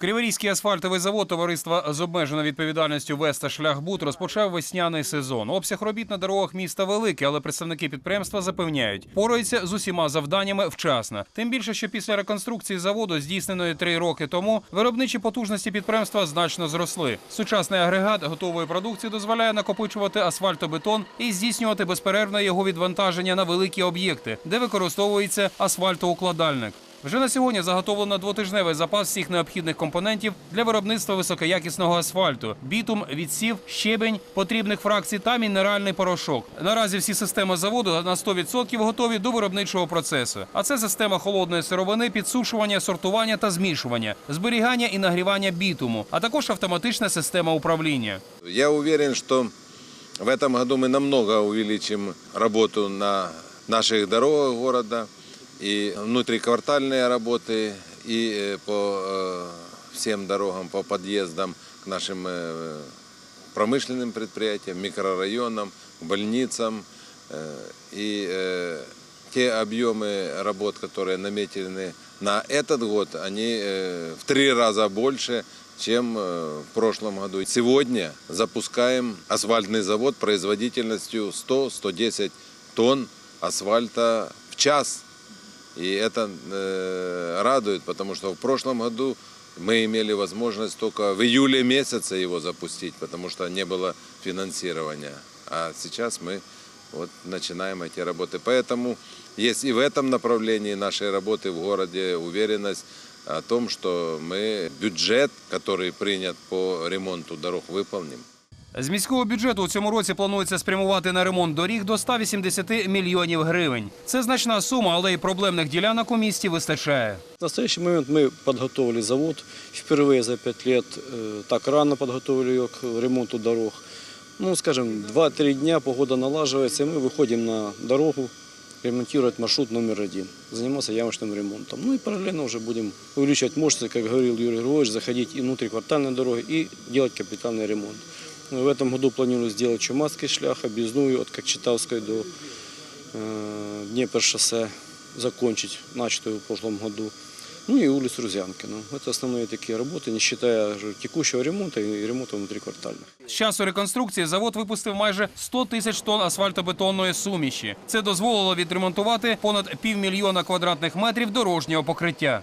Криворізький асфальтовий завод товариства з обмеженою відповідальністю Веста Шляхбуд розпочав весняний сезон. Обсяг робіт на дорогах міста великий, але представники підприємства запевняють, пораються з усіма завданнями вчасно. Тим більше, що після реконструкції заводу, здійсненої три роки тому, виробничі потужності підприємства значно зросли. Сучасний агрегат готової продукції дозволяє накопичувати асфальтобетон і здійснювати безперервне його відвантаження на великі об'єкти, де використовується асфальтоукладальник. Вже на сьогодні заготовлено двотижневий запас всіх необхідних компонентів для виробництва високоякісного асфальту: бітум, відсів, щебень, потрібних фракцій та мінеральний порошок. Наразі всі системи заводу на 100% готові до виробничого процесу. А це система холодної сировини, підсушування, сортування та змішування, зберігання і нагрівання бітуму, а також автоматична система управління. Я уверен, что в этом году мы намного увеличим работу на наших дорогах города и внутриквартальные работы, и э, по э, всем дорогам, по подъездам к нашим э, промышленным предприятиям, микрорайонам, к больницам. И те объемы работ, которые наметены на этот год, они в три раза больше, чем в прошлом году. Сегодня запускаем асфальтный завод производительностью 100-110 тонн асфальта в час. И это э, радует, потому что в прошлом году мы имели возможность только в июле месяце его запустить, потому что не было финансирования. А сейчас мы вот начинаем эти работы. Поэтому есть и в этом направлении нашей работы в городе уверенность о том, что мы бюджет, который принят по ремонту дорог, выполним. З міського бюджету у цьому році планується спрямувати на ремонт доріг до 180 мільйонів гривень. Це значна сума, але й проблемних ділянок у місті вистачає. В настоящий момент мы подготовили завод. Впервые за пять лет э, так рано подготовили ее к ремонту дорог. Ну, скажем, 2-3 дня погода налаживается, и мы выходим на дорогу ремонтировать маршрут номер один, заниматься ямочным ремонтом. Ну и параллельно уже будем увеличивать мощности, как говорил Юрий Григорьевич, заходить и внутриквартальные дороги, и делать капитальный ремонт. Ну, в этом году планирую сделать Чумацкий шлях, объездную от Кокчетавской до э, Днепр-шоссе, закончить начатую в прошлом году. Ну и улицу Рузянкина. Это основные такие работы, не считая же текущего ремонта и ремонта внутриквартальных. З часу реконструкції завод випустив майже 100 тисяч тонн асфальтобетонної суміші. Це дозволило відремонтувати понад півмільйона квадратних метрів дорожнього покриття.